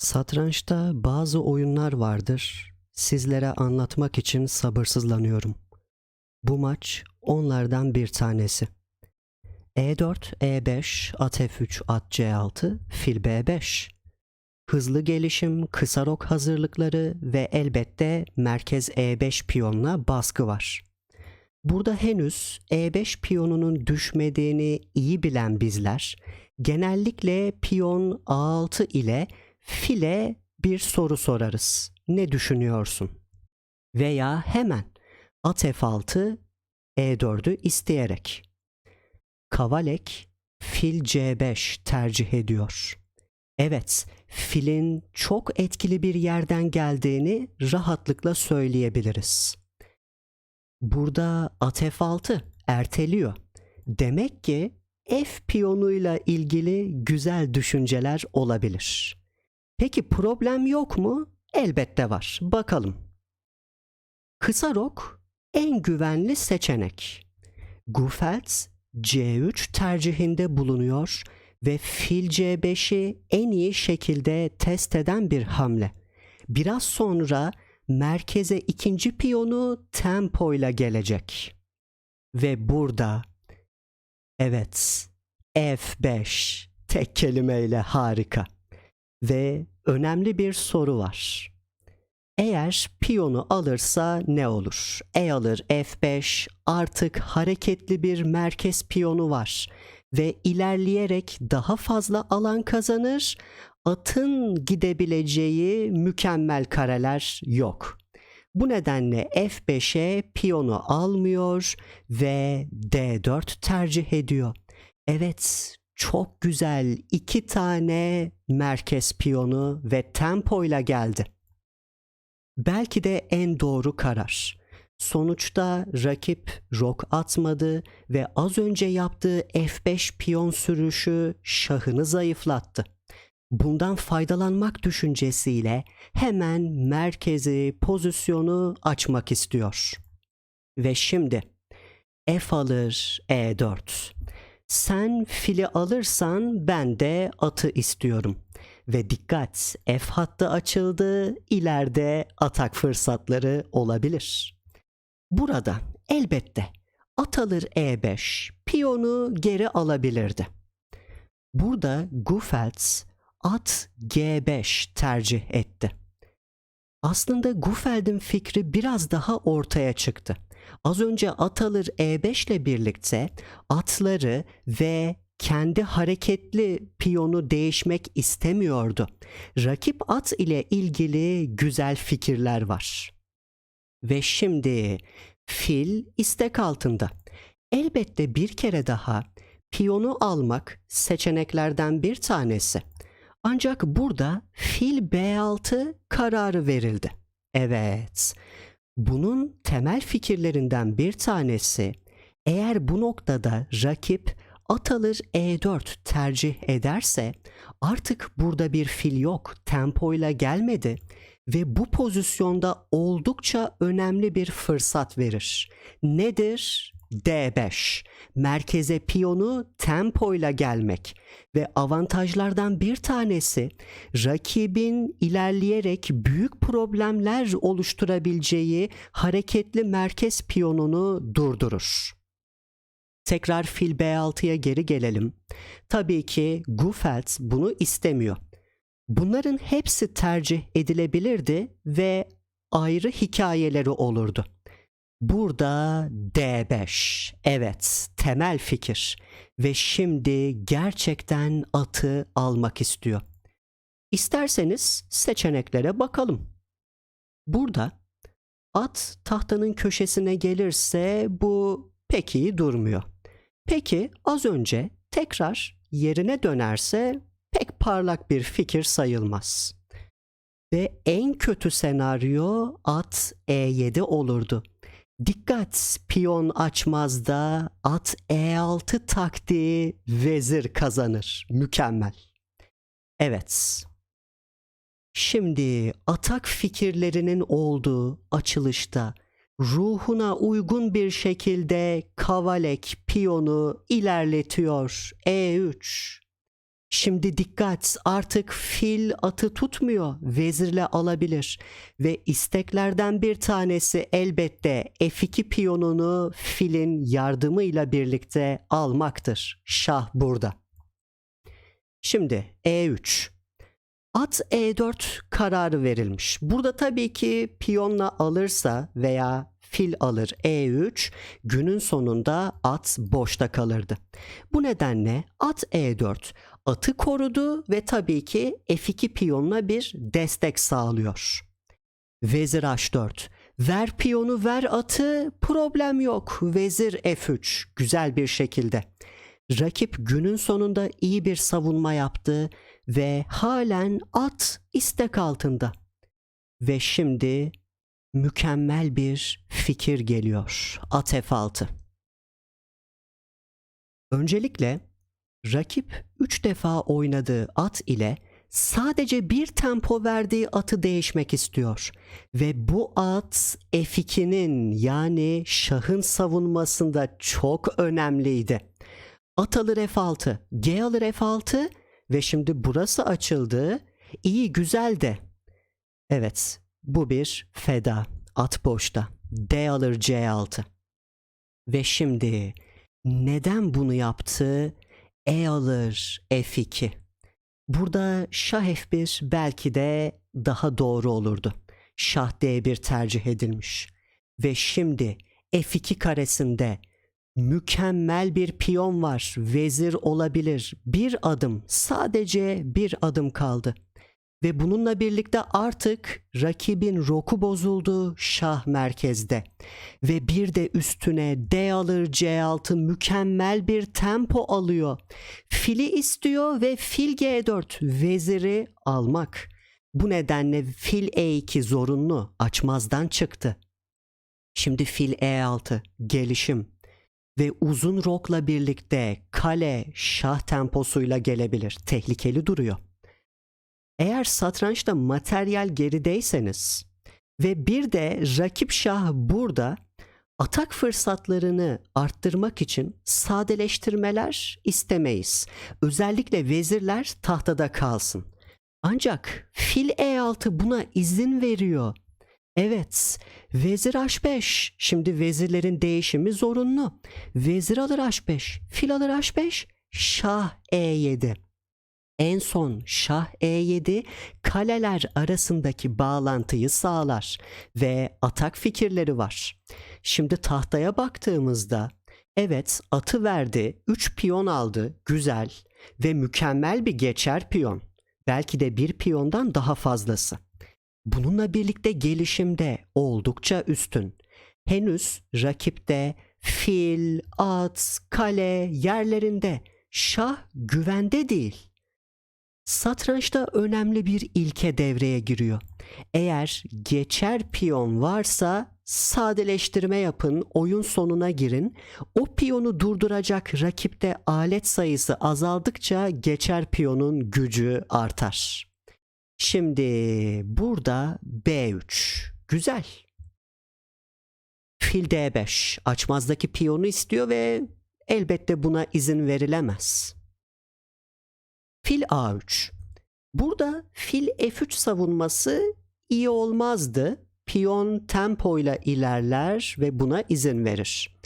Satrançta bazı oyunlar vardır. Sizlere anlatmak için sabırsızlanıyorum. Bu maç onlardan bir tanesi. E E4, E5, at F3, at C6, fil B5. Hızlı gelişim, kısa rok hazırlıkları ve elbette merkez E5 piyonuna baskı var. Burada henüz E5 piyonunun düşmediğini iyi bilen bizler genellikle piyon A6 ile file bir soru sorarız. Ne düşünüyorsun? Veya hemen at F6 E4'ü isteyerek. Kavalek fil C5 tercih ediyor. Evet, filin çok etkili bir yerden geldiğini rahatlıkla söyleyebiliriz. Burada at F6 erteliyor. Demek ki F piyonuyla ilgili güzel düşünceler olabilir. Peki problem yok mu? Elbette var. Bakalım. Kısa rok en güvenli seçenek. Gufels C3 tercihinde bulunuyor ve fil C5'i en iyi şekilde test eden bir hamle. Biraz sonra merkeze ikinci piyonu tempoyla gelecek. Ve burada evet F5 tek kelimeyle harika. Ve önemli bir soru var. Eğer piyonu alırsa ne olur? E alır F5 artık hareketli bir merkez piyonu var ve ilerleyerek daha fazla alan kazanır. Atın gidebileceği mükemmel kareler yok. Bu nedenle F5'e piyonu almıyor ve D4 tercih ediyor. Evet, çok güzel iki tane merkez piyonu ve tempoyla geldi. Belki de en doğru karar. Sonuçta rakip rok atmadı ve az önce yaptığı F5 piyon sürüşü şahını zayıflattı. Bundan faydalanmak düşüncesiyle hemen merkezi pozisyonu açmak istiyor. Ve şimdi F alır E4. Sen fili alırsan ben de atı istiyorum. Ve dikkat F hattı açıldı ileride atak fırsatları olabilir. Burada elbette at alır E5 piyonu geri alabilirdi. Burada Gufels at G5 tercih etti. Aslında Gufeld'in fikri biraz daha ortaya çıktı. Az önce at alır E5 ile birlikte atları ve kendi hareketli piyonu değişmek istemiyordu. Rakip at ile ilgili güzel fikirler var. Ve şimdi fil istek altında. Elbette bir kere daha piyonu almak seçeneklerden bir tanesi. Ancak burada fil B6 kararı verildi. Evet. Bunun temel fikirlerinden bir tanesi eğer bu noktada rakip at alır E4 tercih ederse artık burada bir fil yok. Tempoyla gelmedi ve bu pozisyonda oldukça önemli bir fırsat verir. Nedir? D5. Merkeze piyonu tempoyla gelmek ve avantajlardan bir tanesi rakibin ilerleyerek büyük problemler oluşturabileceği hareketli merkez piyonunu durdurur. Tekrar fil B6'ya geri gelelim. Tabii ki Gufels bunu istemiyor. Bunların hepsi tercih edilebilirdi ve ayrı hikayeleri olurdu. Burada D5. Evet, temel fikir. Ve şimdi gerçekten atı almak istiyor. İsterseniz seçeneklere bakalım. Burada at tahtanın köşesine gelirse bu pek iyi durmuyor. Peki az önce tekrar yerine dönerse pek parlak bir fikir sayılmaz. Ve en kötü senaryo at E7 olurdu. Dikkat piyon açmazda at E6 taktiği vezir kazanır. Mükemmel. Evet. Şimdi atak fikirlerinin olduğu açılışta ruhuna uygun bir şekilde kavalek piyonu ilerletiyor. E3. Şimdi dikkat artık fil atı tutmuyor vezirle alabilir ve isteklerden bir tanesi elbette F2 piyonunu filin yardımıyla birlikte almaktır. Şah burada. Şimdi E3 At E4 kararı verilmiş. Burada tabii ki piyonla alırsa veya fil alır E3 günün sonunda at boşta kalırdı. Bu nedenle at E4 atı korudu ve tabii ki F2 piyonuna bir destek sağlıyor. Vezir H4 ver piyonu ver atı problem yok vezir F3 güzel bir şekilde. Rakip günün sonunda iyi bir savunma yaptı ve halen at istek altında. Ve şimdi mükemmel bir fikir geliyor. At F6. Öncelikle rakip 3 defa oynadığı at ile sadece bir tempo verdiği atı değişmek istiyor. Ve bu at F2'nin yani şahın savunmasında çok önemliydi. At alır F6, G alır F6 ve şimdi burası açıldı. İyi güzel de. Evet bu bir feda. At boşta. D alır C6. Ve şimdi neden bunu yaptı? E alır F2. Burada şah F1 belki de daha doğru olurdu. Şah D1 tercih edilmiş. Ve şimdi F2 karesinde mükemmel bir piyon var. Vezir olabilir. Bir adım, sadece bir adım kaldı. Ve bununla birlikte artık rakibin roku bozuldu şah merkezde. Ve bir de üstüne D alır C6 mükemmel bir tempo alıyor. Fili istiyor ve fil G4 veziri almak. Bu nedenle fil E2 zorunlu açmazdan çıktı. Şimdi fil E6 gelişim ve uzun rokla birlikte kale şah temposuyla gelebilir. Tehlikeli duruyor. Eğer satrançta materyal gerideyseniz ve bir de rakip şah burada atak fırsatlarını arttırmak için sadeleştirmeler istemeyiz. Özellikle vezirler tahtada kalsın. Ancak fil E6 buna izin veriyor. Evet, vezir H5. Şimdi vezirlerin değişimi zorunlu. Vezir alır H5, fil alır H5, şah E7. En son şah E7 kaleler arasındaki bağlantıyı sağlar ve atak fikirleri var. Şimdi tahtaya baktığımızda evet atı verdi, 3 piyon aldı, güzel ve mükemmel bir geçer piyon. Belki de bir piyondan daha fazlası. Bununla birlikte gelişimde oldukça üstün. Henüz rakipte fil, at, kale yerlerinde şah güvende değil. Satrançta önemli bir ilke devreye giriyor. Eğer geçer piyon varsa sadeleştirme yapın, oyun sonuna girin. O piyonu durduracak rakipte alet sayısı azaldıkça geçer piyonun gücü artar. Şimdi burada B3. Güzel. Fil D5 açmazdaki piyonu istiyor ve elbette buna izin verilemez. Fil A3. Burada fil F3 savunması iyi olmazdı. Piyon tempoyla ilerler ve buna izin verir.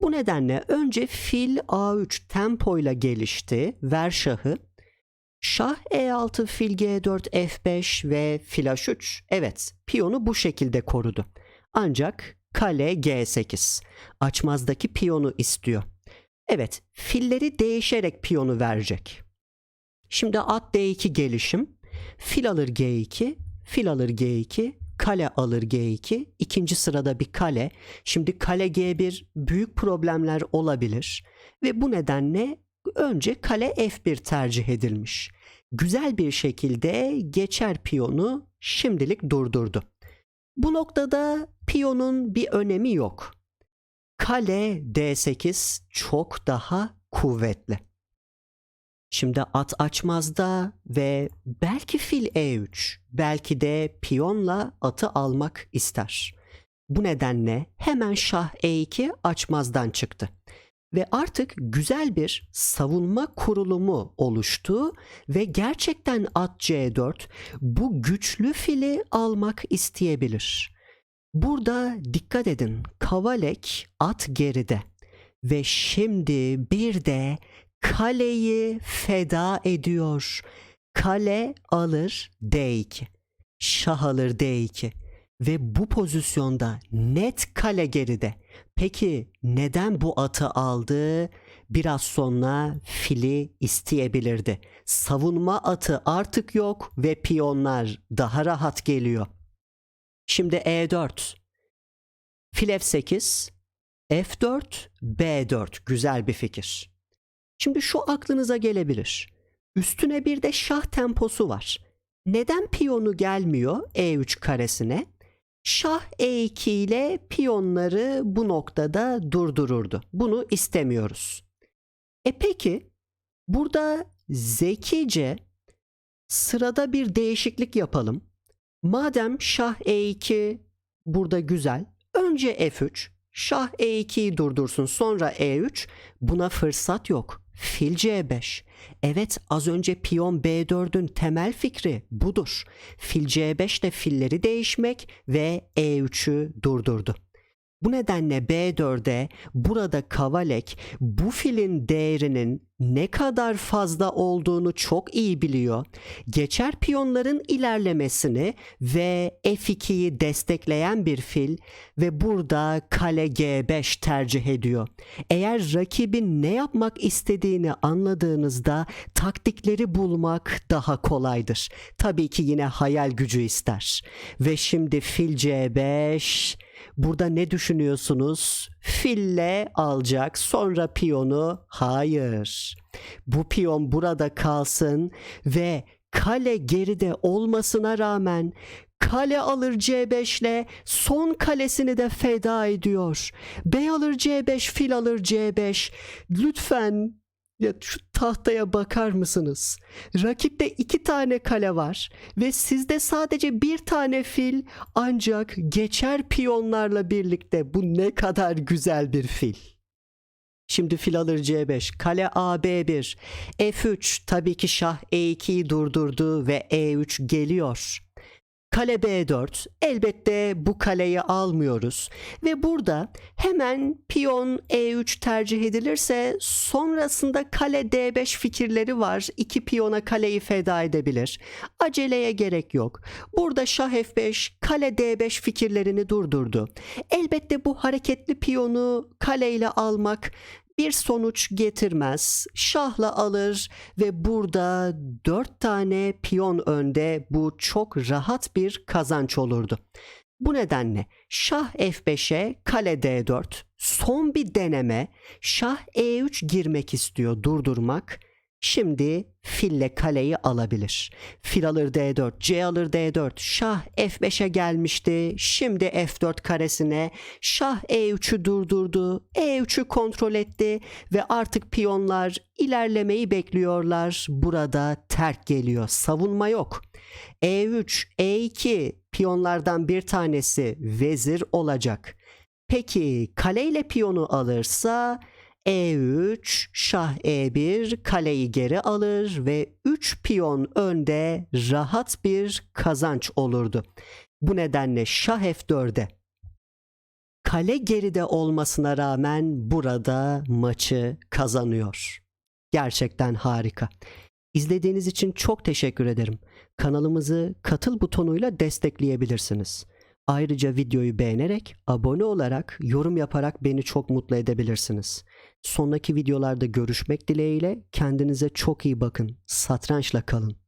Bu nedenle önce fil A3 tempoyla gelişti. Ver şahı. Şah E6, fil G4, F5 ve fil H3. Evet, piyonu bu şekilde korudu. Ancak kale G8. Açmazdaki piyonu istiyor. Evet, filleri değişerek piyonu verecek. Şimdi at D2 gelişim. Fil alır G2, fil alır G2, kale alır G2. İkinci sırada bir kale. Şimdi kale G1 büyük problemler olabilir. Ve bu nedenle önce kale F1 tercih edilmiş. Güzel bir şekilde geçer piyonu şimdilik durdurdu. Bu noktada piyonun bir önemi yok. Kale D8 çok daha kuvvetli. Şimdi at açmazda ve belki fil E3, belki de piyonla atı almak ister. Bu nedenle hemen şah E2 açmazdan çıktı. ve artık güzel bir savunma kurulumu oluştu ve gerçekten at C4 bu güçlü fili almak isteyebilir. Burada dikkat edin kavalek at geride ve şimdi bir de kaleyi feda ediyor. Kale alır D2. Şah alır D2 ve bu pozisyonda net kale geride. Peki neden bu atı aldı? Biraz sonra fili isteyebilirdi. Savunma atı artık yok ve piyonlar daha rahat geliyor. Şimdi E4. Fil F8, F4, B4 güzel bir fikir. Şimdi şu aklınıza gelebilir. Üstüne bir de şah temposu var. Neden piyonu gelmiyor E3 karesine? Şah E2 ile piyonları bu noktada durdururdu. Bunu istemiyoruz. E peki burada zekice sırada bir değişiklik yapalım. Madem şah E2 burada güzel. Önce F3, şah E2'yi durdursun sonra E3. Buna fırsat yok. Fil C5. Evet az önce piyon B4'ün temel fikri budur. Fil C5 de filleri değişmek ve E3'ü durdurdu. Bu nedenle B4'e burada Kavalek bu filin değerinin ne kadar fazla olduğunu çok iyi biliyor. Geçer piyonların ilerlemesini ve F2'yi destekleyen bir fil ve burada kale G5 tercih ediyor. Eğer rakibin ne yapmak istediğini anladığınızda taktikleri bulmak daha kolaydır. Tabii ki yine hayal gücü ister. Ve şimdi fil C5 Burada ne düşünüyorsunuz? Fille alacak sonra piyonu hayır. Bu piyon burada kalsın ve kale geride olmasına rağmen kale alır C5 ile son kalesini de feda ediyor. Bey alır C5, fil alır C5. Lütfen ya şu tahtaya bakar mısınız? Rakipte iki tane kale var ve sizde sadece bir tane fil ancak geçer piyonlarla birlikte bu ne kadar güzel bir fil. Şimdi fil alır C5, kale A B1, F3 tabii ki şah E2'yi durdurdu ve E3 geliyor. Kale B4 elbette bu kaleyi almıyoruz ve burada hemen piyon E3 tercih edilirse sonrasında kale D5 fikirleri var. İki piyona kaleyi feda edebilir. Aceleye gerek yok. Burada şah F5 kale D5 fikirlerini durdurdu. Elbette bu hareketli piyonu kaleyle almak bir sonuç getirmez. Şahla alır ve burada dört tane piyon önde bu çok rahat bir kazanç olurdu. Bu nedenle şah F5'e kale D4 son bir deneme şah E3 girmek istiyor durdurmak. Şimdi fille kaleyi alabilir. Fil alır D4, C alır D4, şah F5'e gelmişti. Şimdi F4 karesine şah E3'ü durdurdu. E3'ü kontrol etti ve artık piyonlar ilerlemeyi bekliyorlar. Burada terk geliyor. Savunma yok. E3, E2 piyonlardan bir tanesi vezir olacak. Peki kaleyle piyonu alırsa e3, şah E1 kaleyi geri alır ve 3 piyon önde rahat bir kazanç olurdu. Bu nedenle şah F4'e kale geride olmasına rağmen burada maçı kazanıyor. Gerçekten harika. İzlediğiniz için çok teşekkür ederim. Kanalımızı katıl butonuyla destekleyebilirsiniz. Ayrıca videoyu beğenerek, abone olarak, yorum yaparak beni çok mutlu edebilirsiniz. Sonraki videolarda görüşmek dileğiyle kendinize çok iyi bakın. Satrançla kalın.